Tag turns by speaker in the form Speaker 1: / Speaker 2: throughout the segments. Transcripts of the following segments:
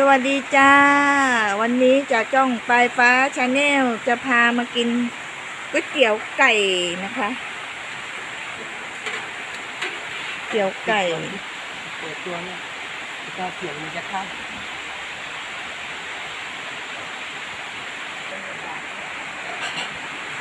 Speaker 1: สวัสดีจ้า วันนี้จะจ้องปลายฟ้าชาแนลจะพามากินก๋วยเตี๋ยวไก่นะคะเตี๋ยวไก่
Speaker 2: เปิดตัวเนี่ยก็เสียงมันจะเข้า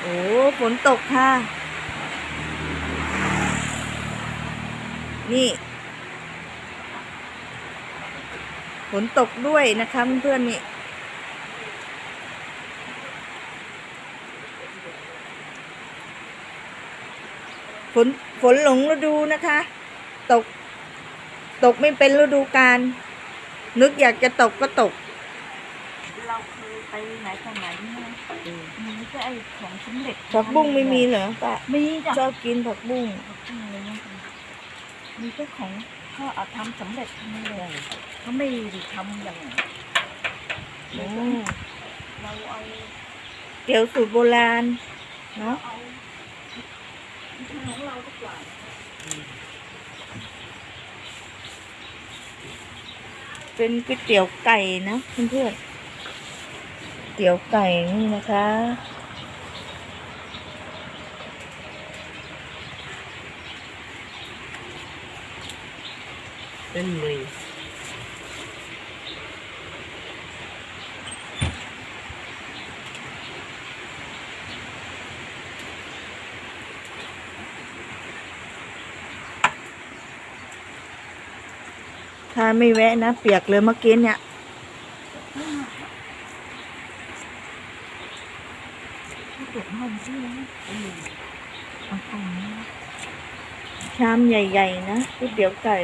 Speaker 1: โอ้ฝนตกค่ะ นี่ ฝนตกด้วยนะคะเพื่อนๆนี่ฝนฝนหลงฤดูนะคะ ตก ตกไม่เป็นฤดูกาลนึกอยากจะตกก็ตก
Speaker 3: เราเคยไปไหนต่อไหนเนี่ยมีก็ไอ้ของสำเร็จ
Speaker 1: ผักบุ้งไม่มีเหรอป้า
Speaker 3: มีจ้ะ
Speaker 1: ชอบกินผักบุ้ง
Speaker 3: ผักบุ้งเลยนะมีเจ้าของ เขาเอาทำสำเร็จทั้งนั้นเลยเขาไม่ได้ทำอย่าง
Speaker 1: อืม
Speaker 3: เราเอา
Speaker 1: เตี๋ยวสูตรโบราณเนาะ
Speaker 3: เอาของเราดีกว่า
Speaker 1: เป็นก๋วยเตี๋ยวไก่นะเพื่อนๆเตี๋ยวไก่นี่นะคะ
Speaker 2: เป็นมือ
Speaker 1: ถ้าไม่แวะนะ เปียกเลยเมื่อกี้เนี่ย
Speaker 3: เก็บห้องที่นะเอาตรงนี้
Speaker 1: ชามใหญ่ ๆ นะก๋วยเตี๋ยวไก่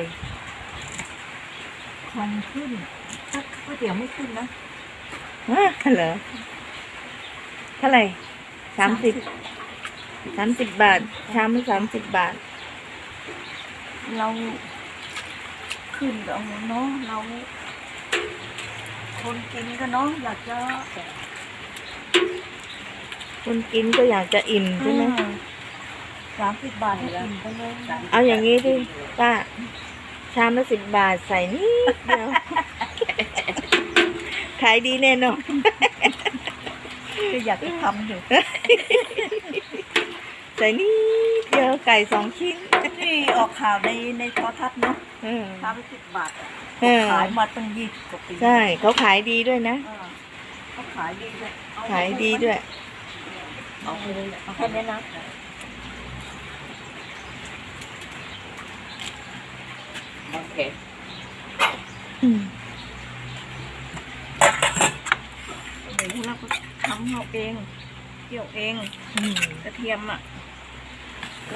Speaker 3: ควันขึ้นถ้าก๋วยเตี๋ยวไม่ขึ้นนะ
Speaker 1: ฮะเหรอเท่าไหร่สามสิบสามสิบบาท ชามละสามสิบบาท
Speaker 3: เราขึ้นเอาเนาะเราคนกินก็เนาะอยากจะ
Speaker 1: คนกินก็อยากจะอิ่มใช่ไหม
Speaker 3: สามสิบบาทให้กินไปเลย
Speaker 1: เอาอย่างนี้ดิป้า ชามละสิบบาทใส่นิดเดียวขายดีแน่นอน
Speaker 3: ก็อยากจะทำอยู่
Speaker 1: ใส่นิดเดียวไก่สองชิ้น
Speaker 3: นี่ออกข่าวในในโทรทัศน์เนาะ
Speaker 1: เออ
Speaker 3: ชามละสิบบาทอะ
Speaker 1: เออ
Speaker 3: ขายมาตั้งยี่สิบกว่าปี
Speaker 1: ใช่เขาขายดีด้วยนะ
Speaker 3: เออเขาขายดีด้วยเอ
Speaker 1: ขายดีด้วย
Speaker 3: เอาไปเลยเอาแค่นี้นะ
Speaker 2: โอ เค
Speaker 1: อืม
Speaker 3: เดี๋ยวเราก็ทำเอาเองเกี่ยวเอง
Speaker 1: อ
Speaker 3: กระเทียมอะ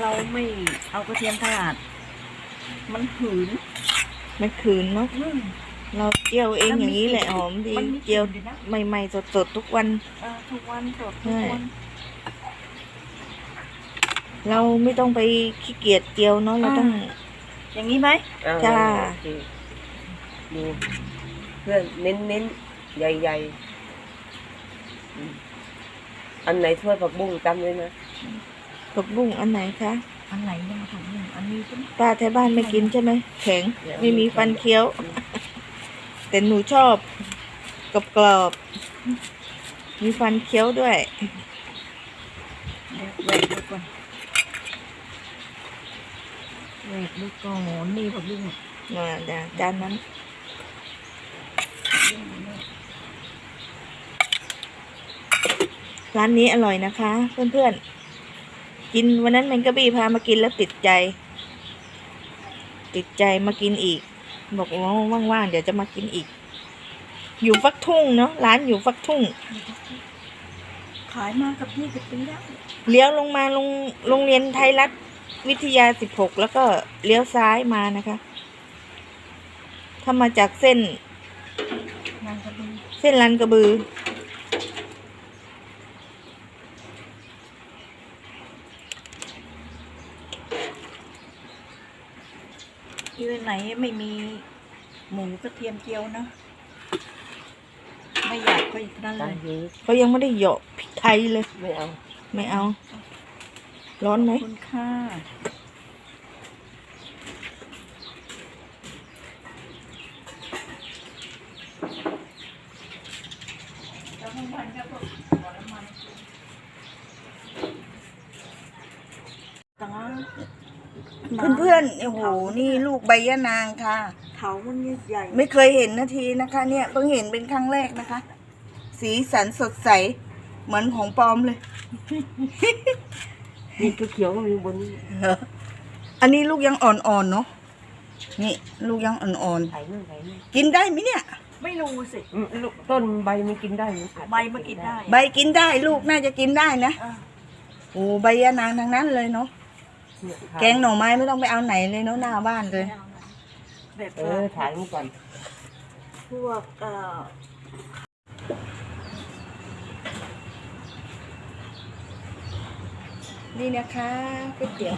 Speaker 3: เราไม่เอากระเทียมตลาด มันหืน
Speaker 1: มันคืนเนาะ
Speaker 3: อืม
Speaker 1: เราเจียวเองอย่างนี้แหละหอมดี
Speaker 3: มันมี
Speaker 1: เจียว
Speaker 3: ด้วยนะ
Speaker 1: ใหม่ๆสดๆทุกวัน
Speaker 3: เออทุกวันสดทุกวัน
Speaker 1: เราไม่ต้องไปขี้เกียจเจียวเนาะเราต้อง
Speaker 3: อย่างนี้ไหม
Speaker 2: อ่
Speaker 1: จ้า
Speaker 2: โอเคดูเพื่อนเน้นเน้นๆใหญ่ๆอืมอันไหนถ้วยผักบุ้งจำไว้นะ
Speaker 1: ผักบุ้งอันไหนคะ
Speaker 3: อันไหนยังทำหนึ่งอันนี้ก็
Speaker 1: ป้าแถวบ้านไม่กินใช่ไหมแข็งไม่มีฟันเคี้ยว แต่หนูชอบกรอบกรอบๆมีฟันเคี้ยวด้วย
Speaker 3: เดี๋ยวแหวกดูก่อน แหวกดูก่อนนี่ผักบุ้ง
Speaker 1: มาจ้ะจานนั้นร้านนี้อร่อยนะคะ เพื่อนๆ กินวันนั้นแมงกะบี้พามากินแล้วติดใจ ติดใจมากินอีก บอกว่าว่างๆเดี๋ยวจะมากินอีก อยู่ฟักทุ่งเนาะร้านอยู่ฟักทุ่ง
Speaker 3: ขายมากับยี่สิบปีแล้ว
Speaker 1: เลี้ยวลงมาลงโรงเรียนไทยรัฐ วิทยาสิบหกแล้วก็เลี้ยวซ้ายมานะคะ ถ้ามาจากเส้น
Speaker 3: งานกระดู
Speaker 1: เส้นลันกระบือ
Speaker 3: ที่ไหนไม่มีหมูกระเทียมเจียวนะไม่อยากก็อีกนั่นเล
Speaker 2: ตาม
Speaker 3: ย
Speaker 2: นี้
Speaker 1: เขายังไม่ได้เหยาะพริกไทยเลย
Speaker 2: ไม่เอา
Speaker 1: ไม่เอา ร้อนไหม
Speaker 3: ขอบคุณค่ะ
Speaker 1: เพื่อนๆโอ้โห นี่ลูกใบยะนางค่ะ
Speaker 3: เขามันใหญ่
Speaker 1: ไม่เคยเห็นนาทีนะคะ เนี่ยเพิ่งเห็นเป็นครั้งแรกนะคะ สีสันสดใส เหมือนของปลอมเลย
Speaker 2: นี่คือเขียวก็มีบนนี้
Speaker 1: เหรออันนี้ลูกยังอ่อนๆเนาะนี่ลูกยังอ่อน
Speaker 2: ไข่นั่งไข่นั่ง
Speaker 1: ๆกินได้ไหมเนี่ย
Speaker 3: ไม่รู้สิ
Speaker 2: อืมลูกต้นใบมันกินได้ไหมอาจจะ
Speaker 3: ใบมันกินได้
Speaker 1: ใบกินได้ลูกน่าจะกินได้นะ
Speaker 3: อะ
Speaker 1: โอ้ใบยะนางทั้งนั้นเลยเนาะ
Speaker 2: เนี่ย
Speaker 1: แกงหน่อไม้ไม่ต้องไปเอาไหนเลยเนาะหน้าบ้านเลย
Speaker 3: ไม่เอานะแบบ
Speaker 2: เออถ่ายมันก่อน
Speaker 3: พวกเอ่อ
Speaker 1: นี่นะคะก๋วยเตี๋ยว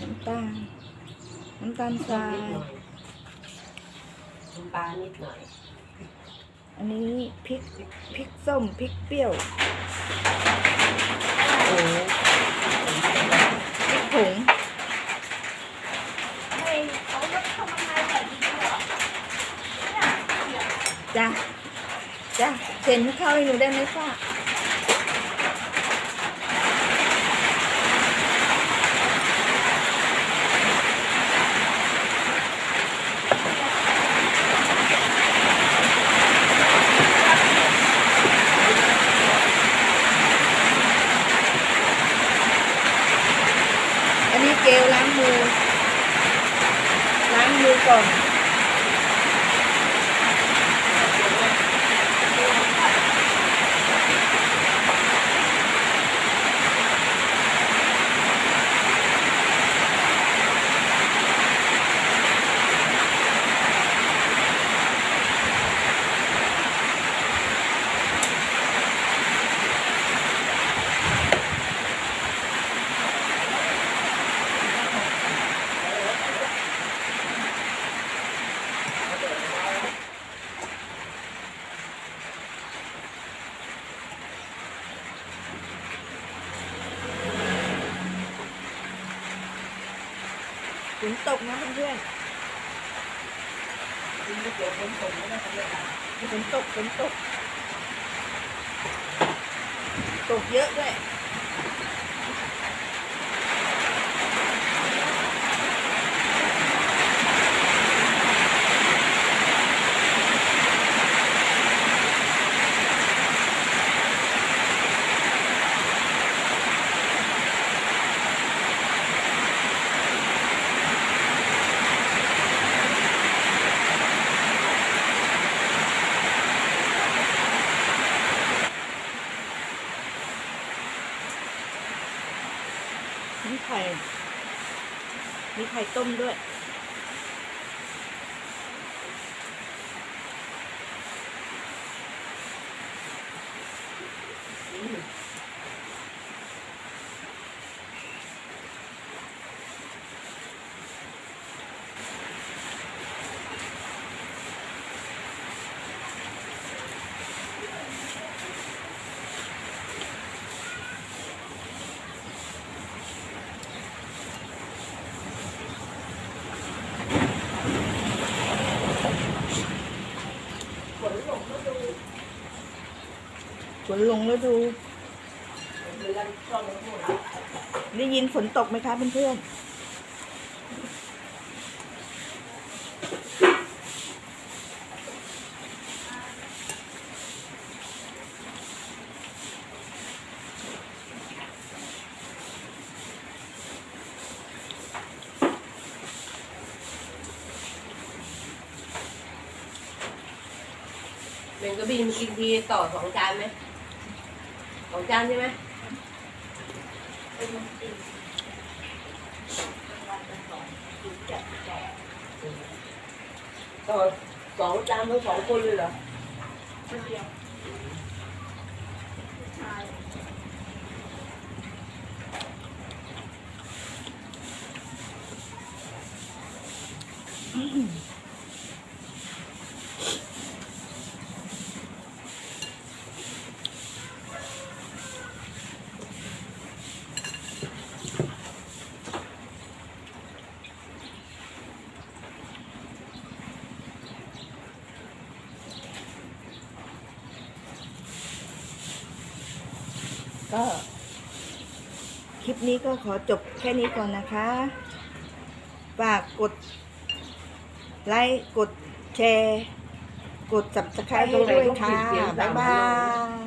Speaker 1: น้ำตาลน้ำตาลทราย
Speaker 2: นิดหน่อยน้ำปลานิดหน่อย
Speaker 1: อันนี้พริกพริกส้มพริกเปรี้ยว
Speaker 2: โอ้
Speaker 1: พริกผง
Speaker 3: ให้เขาลดเข้ามาในใส่ดีกว่า
Speaker 1: จ้ะจ้ะ เห็นข้าวให้หนูได้ไหมป้า อันนี้เจลล้างมือ ล้างมือก่อน ฝนตกนะเพื่อนๆฝนตกฝนตกฝนตก ตกเยอะด้วย มีไข่ มีไข่ต้มด้วย ฝนลงแล้วดู ได้ยินฝนตกไหมคะเพื่อนๆ
Speaker 2: เมงกะบี้มันกินทีต่อสองจานไหม สองจานใช่ไหมต่อสองจานทั้งสองคนเลยเหรอ
Speaker 1: อ
Speaker 3: ก็
Speaker 1: คลิปนี้ก็ขอจบแค่นี้ก่อนนะคะ ฝากกดไลค์ กดแชร์ กด subscribe ให้ด้วยค่ะ บ๊ายบาย